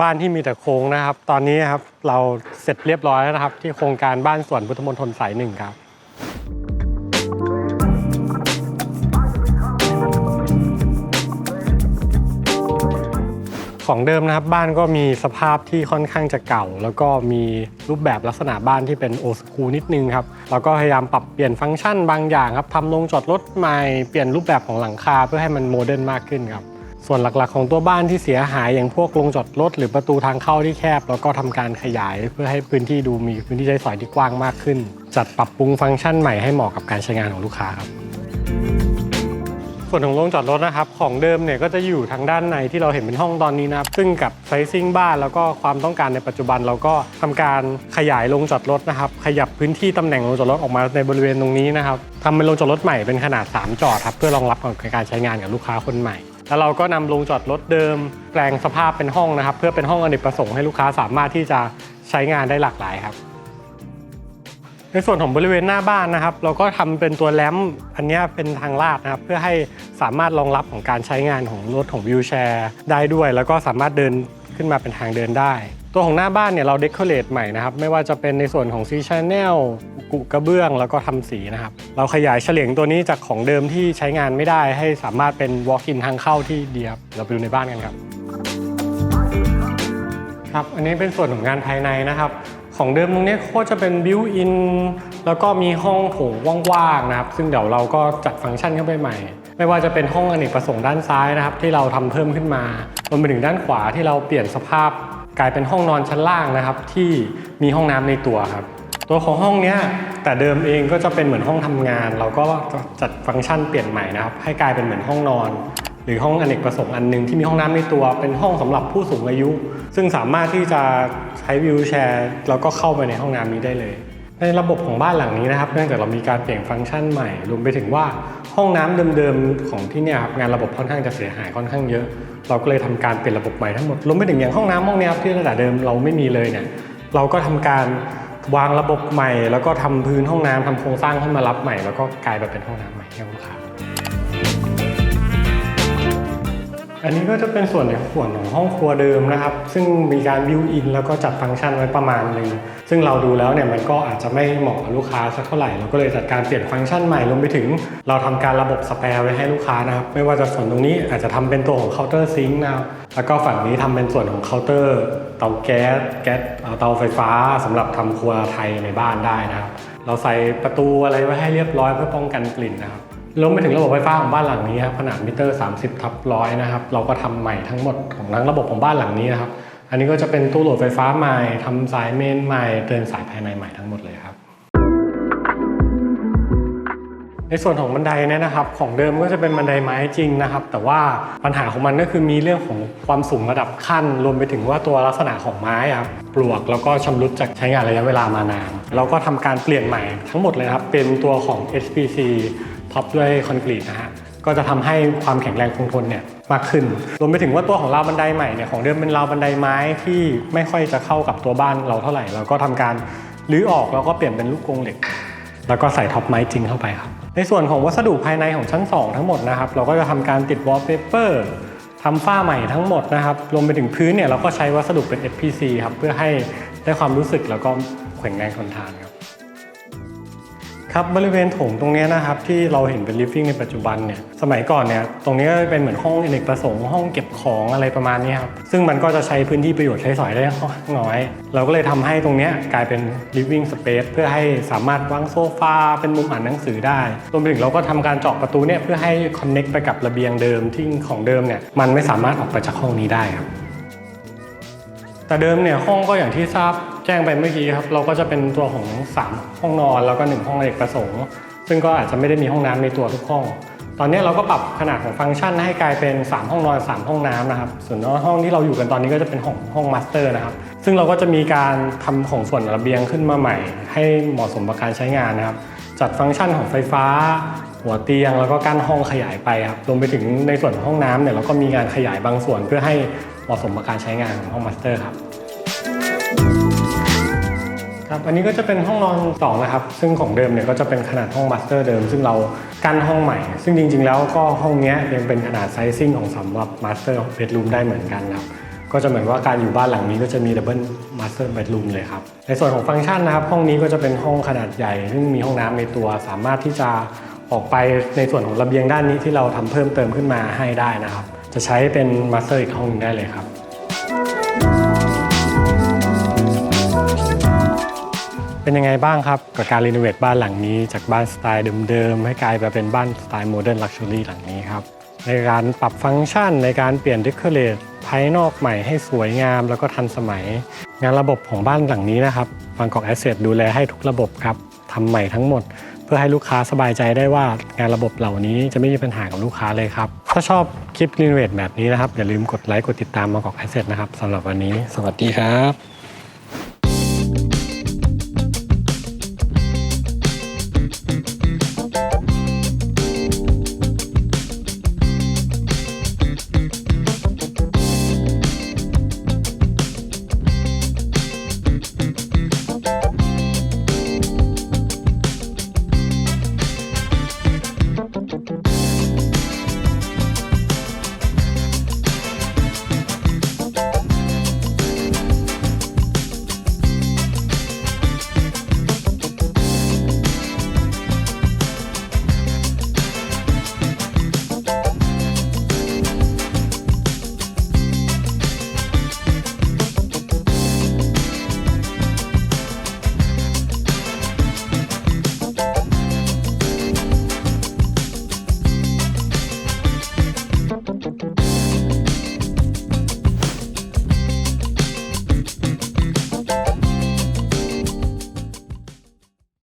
บ้านที่มีแต่โค้งนะครับ ตอนนี้ครับเราเสร็จเรียบร้อยแล้วนะครับ ที่โครงการบ้านสวนพุทธมณฑลสายหนึ่งครับ ของเดิมนะครับบ้านก็มีสภาพที่ค่อนข้างจะเก่า แล้วก็มีรูปแบบลักษณะบ้านที่เป็นโอสคูนิดนึงครับแล้วก็พยายามปรับเปลี่ยนฟังก์ชันบางอย่างครับทำโรงจอดรถใหม่เปลี่ยนรูปแบบของหลังคาเพื่อให้มันโมเดิร์นมากขึ้นครับ ส่วนหลักๆ ของตัวบ้านที่เสียหายอย่างพวกโรงจอดรถหรือประตูทางเข้าที่แคบ แล้วก็ทำการขยายเพื่อให้พื้นที่ดูมีพื้นที่ใช้สอยที่กว้างมากขึ้น จัดปรับปรุงฟังก์ชันใหม่ให้เหมาะกับการใช้งานของลูกค้าครับส่วนของโรงจอดรถนะครับของเดิมเนี่ยก็จะอยู่ทางด้านในที่เราเห็นเป็นห้องตอนนี้นะครับซึ่งกับไซซิ่งบ้านแล้วก็ความต้องการในปัจจุบันเราก็ทำการขยายโรงจอดรถนะครับขยับพื้นที่ตำแหน่งโรงจอดรถออกมาในบริเวณตรงนี้นะครับทำเป็นโรงจอดรถใหม่เป็นขนาด 3 จอดครับเพื่อรองรับกับการใช้งานกับลูกค้าคนใหม่ แล้วเราก็นำโรงจอดรถเดิม แปลงสภาพเป็นห้องนะครับ เพื่อเป็นห้องอเนกประสงค์ให้ลูกค้าสามารถที่จะใช้งานได้หลากหลายครับ ในส่วนของบริเวณหน้าบ้านนะครับ เราก็ทำเป็นตัวแรมอันนี้เป็นทางลาดนะครับ เพื่อให้สามารถรองรับของการใช้งานของรถของวิวแชร์ ได้ด้วย แล้วก็สามารถเดิน ขึ้นมาเป็นทางเดินได้ ตัวของหน้าบ้านเนี่ยเราเดคอเรทใหม่นะครับ ไม่ว่าจะเป็นในส่วนของซีชาแนลกุกระเบื้องแล้วก็ทำสีนะครับ เราขยายเฉลียงตัวนี้จากของเดิมที่ใช้งานไม่ได้ให้สามารถเป็น walk-in ทางเข้าที่ดีครับเราไปดูในบ้านกันครับครับอันนี้เป็นส่วนของงานภายในนะครับ ของเดิมตรงนี้ยก็จะเป็นบิวอินแล้วก็มีห้องโถงว่างๆนะครับ ซึ่งเดี๋ยวเราก็จัดฟังก์ชันเข้าไปใหม่ ไม่ว่าจะเป็นห้องอเนกประสงค์ด้านซ้ายนะครับ ที่เราทำเพิ่มขึ้นมารวมไปถึงด้านขวาที่เราเปลี่ยนสภาพ กลายเป็นห้องนอนชั้นล่างนะครับ ที่มีห้องน้ำในตัวครับ ตัวของห้องเนี้ยแต่เดิมเองก็จะเป็นเหมือนห้องทำงาน เราก็จัดฟังก์ชันเปลี่ยนใหม่นะครับ ให้กลายเป็นเหมือนห้องนอน หรือห้องอเนกประสงค์อันหนึงที่มีห้องน้ำในตัว เป็นห้องสำหรับผู้สูงอายุ ซึ่งสามารถที่จะใช้วิวแชร์แล้วก็เข้าไปในห้องน้ำนี้ได้เลย ในระบบของบ้านหลังนี้นะครับ เนื่องจากเรามีการเปลี่ยนฟังก์ชันใหม่ รวมไปถึงว่าห้องน้ำเดิมๆของที่เนี่ยครับงานระบบค่อนข้างจะเสียหายค่อนข้างเยอะ เราก็เลยทำการเปลี่ยนระบบใหม่ทั้งหมด รวมไปถึงอย่างห้องน้ำห้องเนี้ยครับที่ตั้งแต่เดิมเราไม่มีเลยเนี่ย เราก็ทำการวางระบบใหม่ แล้วก็ทำพื้นห้องน้ำทำโครงสร้างขึ้นมารับใหม่ แล้วก็กลายมาเป็นห้องน้ำใหม่ให้ลูกค้า อันนี้ก็จะเป็นส่วนในส่วนของห้องครัวเดิมนะครับ ซึ่งมีการบิวอินแล้วก็จัดฟังก์ชันไว้ประมาณหนึงซึ่งเราดูแล้วเนี่ยมันก็อาจจะไม่เหมาะกับลูกค้าสักเท่าไหร่เราก็เลยจัดการเปลี่ยนฟังก์ชันใหม่รวมไปถึง เราทำการระบบสแปร์ไว้ให้ลูกค้านะครับไม่ว่าจะส่วนตรงนี้อาจจะทำเป็นตัวของเคาน์เตอร์ซิงค์นะครับแล้วก็ฝั่งนี้ทำเป็นส่วนของเคาน์เตอร์เตาแก๊สแก๊สเอ่อเตาไฟฟ้าสำหรับทำครัวไทยในบ้านได้นะครับเราใส่ประตูอะไรไว้ให้เรียบร้อยเพื่อป้องกันกลิ่นนะครับ รวมไปถึงระบบไฟฟ้าของบ้านหลังนี้ครับขนาดมิเตอร์ 30ทับร้อยนะครับเราก็ทำใหม่ทั้งหมดของทั้งระบบของบ้านหลังนี้นะครับอันนี้ก็จะเป็นตู้โหลดไฟฟ้าใหม่ทำสายเมนใหม่เตือนสายภายในใหม่ทั้งหมดเลยครับในส่วนของบันไดเนี่ยนะครับของเดิมก็จะเป็นบันไดไม้จริงนะครับ แต่ว่าปัญหาของมันก็คือมีเรื่องของความสูงระดับขั้น รวมไปถึงว่าตัวลักษณะของไม้ครับปลวกแล้วก็ชำรุดจากใช้งานระยะเวลามานานเราก็ทำการเปลี่ยนใหม่ทั้งหมดเลยครับเป็นตัวของ HPC ท็อปด้วยคอนกรีตนะฮะก็จะทำให้ความแข็งแรงคงทนเนี่ยมากขึ้นรวมไปถึงว่าตัวของราวบันไดใหม่เนี่ยของเดิมเป็นราวบันไดไม้ที่ไม่ค่อยจะเข้ากับตัวบ้านเราเท่าไหร่ เราก็ทำการรื้อออกแล้วก็เปลี่ยนเป็นลูกกรงเหล็ก แล้วก็ใส่ท็อปไม้จริงเข้าไปครับในส่วนของวัสดุภายในของชั้น 2 ทั้งหมดนะครับเราก็จะทำการติดวอลเปเปอร์ทำฝ้าใหม่ทั้งหมดนะครับรวมไปถึงพื้นเนี่ยเราก็ใช้วัสดุเป็น FPC ครับเพื่อให้ได้ความรู้สึกแล้วก็แข็งแรงทนทานครับ ครับบริเวณโถงตรงนี้นะครับที่เราเห็นเป็น living ในปัจจุบันเนี่ยสมัยก่อนเนี่ยตรงนี้ก็เป็นเหมือนห้องอเนกประสงค์ห้องเก็บของอะไรประมาณนี้ครับซึ่งมันก็จะใช้พื้นที่ประโยชน์ใช้สอยได้น้อย เราก็เลยทำให้ตรงนี้กลายเป็น living space เพื่อให้สามารถวางโซฟาเป็นมุมอ่านหนังสือได้รวมไปถึงเราก็ทำการเจาะประตูเนี่ยเพื่อให้ connect ไปกับระเบียงเดิมที่ของเดิมเนี่ยมันไม่สามารถออกไปจากห้องนี้ได้ครับแต่เดิมเนี่ยห้องก็อย่างที่ทราบ แจ้งไปเมื่อกี้ครับเราก็จะเป็นตัวของ 3 ห้องนอนแล้วก็ 1 ห้องอเนกประสงค์ ซึ่งก็อาจจะไม่ได้มีห้องน้ำในตัวทุกห้อง ตอนนี้เราก็ปรับขนาดของฟังก์ชันให้กลายเป็น 3 ห้องนอน 3 ห้องน้ำนะครับ ส่วนห้องที่เราอยู่กันตอนนี้ก็จะเป็นห้องห้องมาสเตอร์นะครับ ซึ่งเราก็จะมีการทำของส่วนระเบียงขึ้นมาใหม่ ให้เหมาะสมกับการใช้งานนะครับ จัดฟังก์ชันของไฟฟ้า หัวเตียงแล้วก็กั้นห้องขยายไปครับ รวมไปถึงในส่วนห้องน้ำเนี่ยเราก็มีการขยายบางส่วนเพื่อให้เหมาะสมกับการใช้งานของห้องมาสเตอร์ครับ ครับอันนี้ก็จะเป็นห้องนอน2นะครับ ซึ่งของเดิมเนี่ยก็จะเป็นขนาดห้องมาสเตอร์เดิม ซึ่งเรากั้นห้องใหม่ ซึ่งจริง ๆ แล้วก็ห้องนี้ยังเป็นขนาดไซซิ่งของสำหรับมาสเตอร์เบดรูมได้เหมือนกันครับก็จะเหมือนว่าการอยู่บ้านหลังนี้ก็จะมีดับเบิลมาสเตอร์เบดรูมเลยครับ ในส่วนของฟังก์ชันนะครับ ห้องนี้ก็จะเป็นห้องขนาดใหญ่ ซึ่งมีห้องน้ำในตัวสามารถที่จะออกไปในส่วนของระเบียงด้านนี้ที่เราทำเพิ่มเติมขึ้นมาให้ได้นะครับ จะใช้เป็นมาสเตอร์อีกห้องนึงได้เลยครับ เป็นยังไงบ้างครับกับการรีโนเวทบ้านหลังนี้ จากบ้านสไตล์เดิมๆให้กลายมาเป็นบ้านสไตล์โมเดิร์นลักชัวรี่หลังนี้ครับในการปรับฟังก์ชันในการเปลี่ยนเดคอเรทภายนอกใหม่ให้สวยงามแล้วก็ทันสมัย งานระบบของบ้านหลังนี้นะครับบางกอกแอสเซทดูแลให้ทุกระบบครับทำใหม่ทั้งหมด เพื่อให้ลูกค้าสบายใจได้ว่างานระบบเหล่านี้จะไม่มีปัญหากับลูกค้าเลยครับ ถ้าชอบคลิปรีโนเวทแบบนี้นะครับ อย่าลืมกดไลค์กดติดตามบางกอกแอสเซทนะครับสำหรับวันนี้ สวัสดีครับ